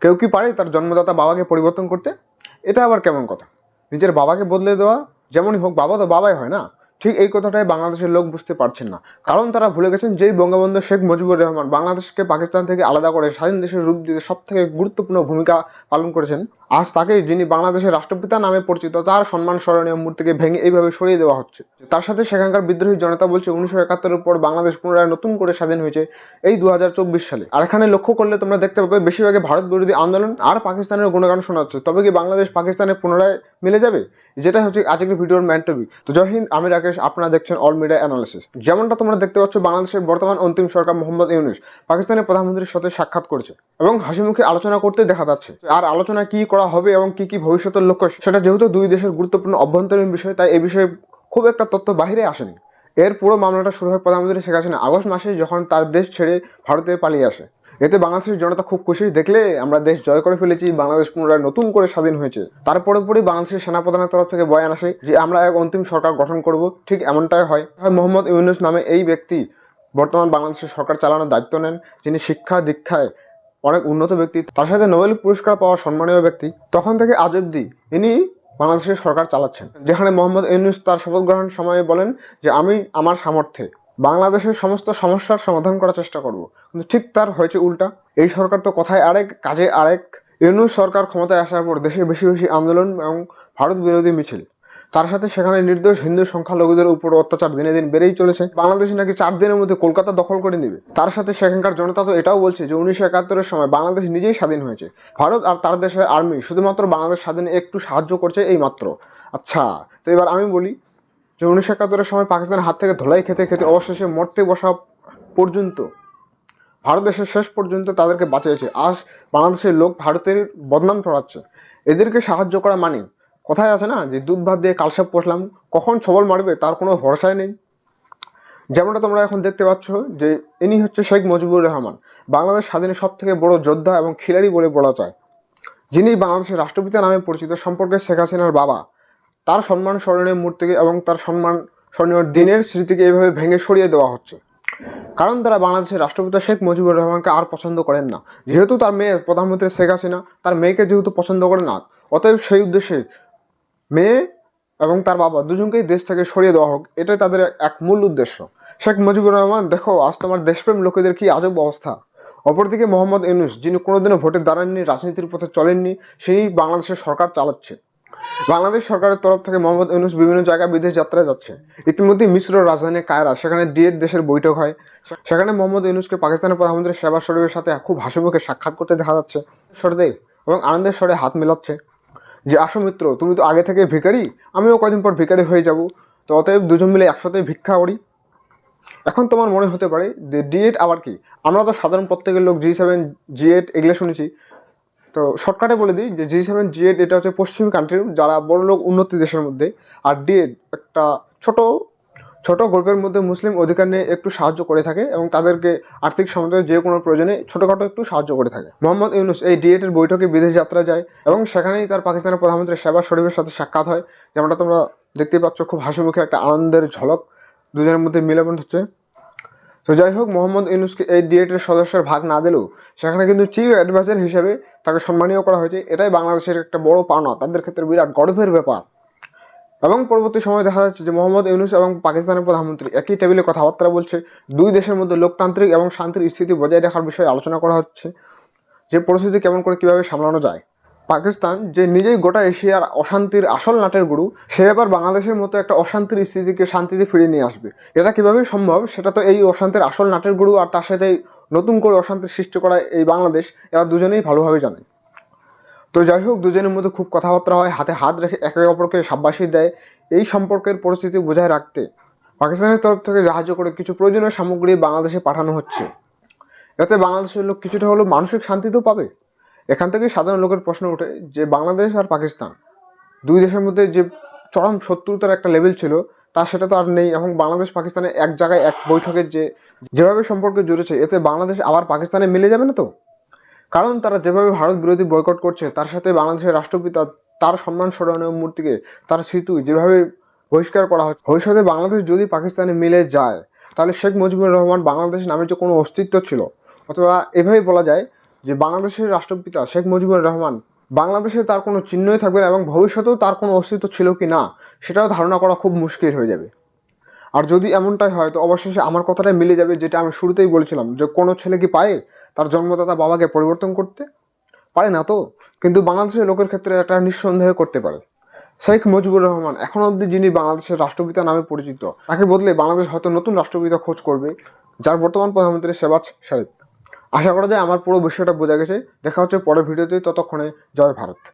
কেউ কি পারে তার জন্মদাতা বাবাকে পরিবর্তন করতে? এটা আবার কেমন কথা? নিজের বাবাকে বদলে দেওয়া যেমনই হোক, বাবা তো বাবাই হয় না। ঠিক এই কথাটাই বাংলাদেশের লোক বুঝতে পারছেন না। কারণ তারা ভুলে গেছেন যেই বঙ্গবন্ধু শেখ মুজিবুর রহমান বাংলাদেশকে পাকিস্তান থেকে আলাদা করে স্বাধীন দেশের রূপ দিতে সব থেকে গুরুত্বপূর্ণ ভূমিকা পালন করেছেন, আজ তাকে যিনি বাংলাদেশের রাষ্ট্রপিতা নামে পরিচিত, তার সম্মান স্মরণীয় মূর্তিকে ভেঙে এইভাবে সরিয়ে দেওয়া হচ্ছে। তার সাথে সেখানকার বিদ্রোহী জনতা বলছে উনিশশো একাত্তরের পর বাংলাদেশ পুনরায় নতুন করে স্বাধীন হয়েছে, এই দু হাজার চব্বিশ সালে। আর এখানে লক্ষ্য করলে তোমরা দেখতে পাবে বেশিরভাগই ভারত বিরোধী আন্দোলন আর পাকিস্তানের গুণগান শোনা যাচ্ছে তবে কি বাংলাদেশ পাকিস্তানে পুনরায় মিলে যাবে? যেটা হচ্ছে আজকের ভিডিওর ম্যান টবি তো জয় হিন্দ, আমি রাকেশ। আপনারা দেখছেন অল মিডিয়া অ্যানালিসিস যেমনটা তোমরা দেখতে পাচ্ছ, বাংলাদেশের বর্তমান অন্তিম সরকার মোহাম্মদ ইউনুস পাকিস্তানের প্রধানমন্ত্রীর সাথে সাক্ষাৎ করেছে এবং হাসি মুখে আলোচনা করতে দেখা যাচ্ছে আর আলোচনা কি করা হবে এবং কি কি ভবিষ্যতের লক্ষ্য, সেটা যেহেতু দুই দেশের গুরুত্বপূর্ণ অভ্যন্তরীণ বিষয়, তাই এই বিষয়ে খুব একটা তথ্য বাহিরে আসেনি। এর পুরো মামলাটা শুরু হয় প্রধানমন্ত্রী শেখ হাসিনা আগস্ট মাসে যখন তার দেশ ছেড়ে ভারতে পালিয়ে আসে। এতে বাংলাদেশের জনতা খুব খুশি। দেখলে আমরা দেশ জয় করে ফেলেছি, বাংলাদেশ পুনরায় নতুন করে স্বাধীন হয়েছে। তারপরে পরই বাংলাদেশের সেনাপ্রধানের তরফ থেকে বয়ান আসে যে, আমরা এক অন্তিম সরকার গঠন করব। ঠিক এমনটাই হয়। মোহাম্মদ ইউনুস নামে এই ব্যক্তি বর্তমান বাংলাদেশের সরকার চালানোর দায়িত্ব নেন। যিনি শিক্ষা দীক্ষায় অনেক উন্নত ব্যক্তি। তার সাথে নোবেল পুরস্কার পাওয়া সম্মানীয় ব্যক্তি। তখন থেকে আজ অব্দি ইনি বাংলাদেশের সরকার চালাচ্ছেন। যেখানে মোহাম্মদ ইউনুস তার শপথ গ্রহণ সময়ে বলেন যে, আমি আমার সামর্থ্যে বাংলাদেশের সমস্ত সমস্যার সমাধান করার চেষ্টা করব। কিন্তু ঠিক তার হয়েছে উল্টা। এই সরকার তো কথায় আরেক, কাজে আরেক। এনু সরকার ক্ষমতায় আসার পর দেশে বেশি বেশি আন্দোলন এবং ভারত বিরোধী মিছিল। তার সাথে সেখানে নির্দোষ হিন্দু সংখ্যালঘুদের উপর অত্যাচার দিনে দিন বেড়েই চলেছে। বাংলাদেশ নাকি চার দিনের মধ্যে কলকাতা দখল করে নেবে। তার সাথে সেখানকার জনতা তো এটাও বলছে যে উনিশশো একাত্তরের সময় বাংলাদেশ নিজেই স্বাধীন হয়েছে। ভারত আর তার দেশের আর্মি শুধুমাত্র বাংলাদেশ স্বাধীনে একটু সাহায্য করছে এই মাত্র। আচ্ছা তো এবার আমি বলি যে উনিশশো একাত্তরের সময় পাকিস্তানের হাত থেকে ধোলাই খেতে খেতে অবশেষে মরতে বসা পর্যন্ত ভারত দেশের শেষ পর্যন্ত তাদেরকে বাঁচিয়েছে। আজ বাংলাদেশের লোক ভারতের বদনাম ছড়াচ্ছে। এদেরকে সাহায্য করা মানে কথায় আছে না যে, দুধ ভাত দিয়ে কালসাপ পোষলাম, কখন ছবল মারবে তার কোনো ভরসাই নেই। যেমনটা তোমরা এখন দেখতে পাচ্ছ যে, ইনি হচ্ছে শেখ মুজিবুর রহমান, বাংলাদেশ স্বাধীনের সব থেকে বড় যোদ্ধা এবং খিলাড়ি বলে বলা যায়। যিনি বাংলাদেশের রাষ্ট্রপিতা নামে পরিচিত সম্পর্কে শেখ হাসিনার বাবা তার সম্মান স্মরণীয় মূর্তিকে এবং তার সম্মান স্মরণীয় দিনের স্মৃতিকে এইভাবে ভেঙে সরিয়ে দেওয়া হচ্ছে। কারণ তারা বাংলাদেশের রাষ্ট্রপতি শেখ মুজিবুর রহমানকে আর পছন্দ করেন না। যেহেতু তার মেয়ে প্রধানমন্ত্রী শেখ হাসিনা, তার মেয়েকে যেহেতু পছন্দ করে না, অতএব সেই উদ্দেশ্যে মেয়ে এবং তার বাবা দুজনকেই দেশ থেকে সরিয়ে দেওয়া হোক, এটাই তাদের এক মূল উদ্দেশ্য। শেখ মুজিবুর রহমান, দেখো, আজ তোমার দেশপ্রেম লোকেদের কি আজব অবস্থা। অপরদিকে মোহাম্মদ ইউনুস, যিনি কোনোদিনও ভোটে দাঁড়াননি, রাজনীতির পথে চলেননি, সেই বাংলাদেশের সরকার চালাচ্ছে। বাংলাদেশ সরকারের তরফ থেকে মোহাম্মদ ইউনুস বিভিন্ন জায়গায় বিদেশ যাত্রায় যাচ্ছে। ইতিমধ্যে মিশ্র রাজধানী কায়রা, সেখানে ডিএড দেশের বৈঠক হয়। সেখানে মোহাম্মদ ইউনুসকে পাকিস্তানের প্রধানমন্ত্রী শেবাজ শরীফের সাথে খুব হাসিমুখে সাক্ষাৎ করতে দেখা যাচ্ছে। স্বরে এবং আনন্দের স্বরে হাত মেলাচ্ছে যে, আসো মিত্র, তুমি তো আগে থেকে ভিখারি, আমিও কয়দিন পর ভিখারি হয়ে যাব, তো অতএব দুজন মিলে একসাথে ভিক্ষা করি। এখন তোমার মনে হতে পারে যে, ডিএড আবার কি? আমরা তো সাধারণ প্রত্যেকের লোক জি সেভেন জি এইট এগুলো শুনেছি। তো শর্টকাটে বলে দিই যে জি সেভেন জি এইট এটা হচ্ছে পশ্চিম কান্ট্রির যারা বড় লোক উন্নতি দেশের মধ্যে। আর ডিএড একটা ছোট ছোট গ্রুপের মধ্যে মুসলিম অধিকার নিয়ে একটু সাহায্য করে থাকে এবং তাদেরকে আর্থিক সমাধানের যে কোনো প্রয়োজনে ছোটোখাটো একটু সাহায্য করে থাকে। মোহাম্মদ ইউনুস এই ডিএটের বৈঠকে বিদেশ যাত্রা যায় এবং সেখানেই তার পাকিস্তানের প্রধানমন্ত্রী শেবাজ শরীফের সাথে সাক্ষাৎ হয়। যেমনটা তোমরা দেখতে পাচ্ছ, খুব হাসি মুখে একটা আনন্দের ঝলক দুজনের মধ্যে মিলবন্ধ হচ্ছে। তো যাই হোক, মোহাম্মদ ইউনুসকে এই ডিএটের সদস্যের ভাগ না দিলেও সেখানে কিন্তু চিফ অ্যাডভাইজার হিসেবে তাকে সম্মানীয় করা হয়েছে। এটাই বাংলাদেশের একটা বড় পাওনা, তাদের ক্ষেত্রে বিরাট গর্বের ব্যাপার। এবং পরবর্তী সময় দেখা যাচ্ছে যে মোহাম্মদ ইউনুস এবং পাকিস্তানের প্রধানমন্ত্রী একই টেবিলে কথাবার্তা বলছে, দুই দেশের মধ্যে লোকতান্ত্রিক এবং শান্তির স্থিতি বজায় রাখার বিষয়ে আলোচনা করা হচ্ছে। যে পরিস্থিতি কেমন করে কীভাবে সামলানো যায় পাকিস্তান যে নিজেই গোটা এশিয়ার অশান্তির আসল নাটের গুরু, সে এবার বাংলাদেশের মতো একটা অশান্তির স্থিতিকে শান্তিতে ফিরিয়ে নিয়ে আসবে। এটা কীভাবে সম্ভব? সেটা তো এই অশান্তির আসল নাটের গুরু আর তার সাথে নতুন করে অশান্তির সৃষ্টি করা এই বাংলাদেশ, এরা দুজনেই ভালোভাবে জানে। তো যাই হোক, দুজনের মধ্যে খুব কথাবার্তা হয়, হাতে হাত রেখে একে অপরকে সাব্বাসী দেয়। এই সম্পর্কের পরিস্থিতি বজায় রাখতে পাকিস্তানের তরফ থেকে জাহাজে করে কিছু প্রয়োজনীয় সামগ্রী বাংলাদেশে পাঠানো হচ্ছে। এতে বাংলাদেশের লোক কিছুটা হলেও মানসিক শান্তি তো পাবে। এখান থেকে সাধারণ লোকের প্রশ্ন ওঠে যে বাংলাদেশ আর পাকিস্তান, দুই দেশের মধ্যে যে চরম শত্রুতার একটা লেভেল ছিল তা সেটা তো আর নেই এবং বাংলাদেশ পাকিস্তানে এক জায়গায় এক বৈঠকের যে, যেভাবে সম্পর্কে জুড়েছে, এতে বাংলাদেশ আবার পাকিস্তানে মিলে যাবে না তো? কারণ তারা যেভাবে ভারত বিরোধী বয়কট করছে, তার সাথে বাংলাদেশের রাষ্ট্রপিতা, তার সম্মান স্মরণীয় মূর্তিকে, তার স্মৃতি যেভাবে বহিষ্কার করা হচ্ছে, ভবিষ্যতে বাংলাদেশ যদি পাকিস্তানে মিলে যায়, তাহলে শেখ মুজিবুর রহমান বাংলাদেশ নামে যে কোনো অস্তিত্ব ছিল, অথবা এভাবেই বলা যায় যে বাংলাদেশের রাষ্ট্রপিতা শেখ মুজিবুর রহমান, বাংলাদেশে তার কোনো চিহ্নই থাকবে না এবং ভবিষ্যতেও তার কোনো অস্তিত্ব ছিল কি না, সেটাও ধারণা করা খুব মুশকিল হয়ে যাবে। আর যদি এমনটাই হয়, তো অবশেষে আমার কথাটাই মিলে যাবে যেটা আমি শুরুতেই বলেছিলাম, যে কোনো ছেলে কি পায় তার জন্মদাতা বাবাকে পরিবর্তন করতে? পারে না তো, কিন্তু বাংলাদেশের লোকের ক্ষেত্রে এটা নিঃসন্দেহে করতে পারে। শেখ মুজিবুর রহমান এখন অবধি যিনি বাংলাদেশের রাষ্ট্রপিতা নামে পরিচিত, তাকে বদলে বাংলাদেশ হয়তো নতুন রাষ্ট্রপিতা খোঁজ করবে, যার বর্তমান প্রধানমন্ত্রী শেবাজ শরীফ আশা করা যায় আমার পুরো বিষয়টা বোঝা গেছে। দেখা হচ্ছে পরের ভিডিওতে, ততক্ষণে জয় ভারত।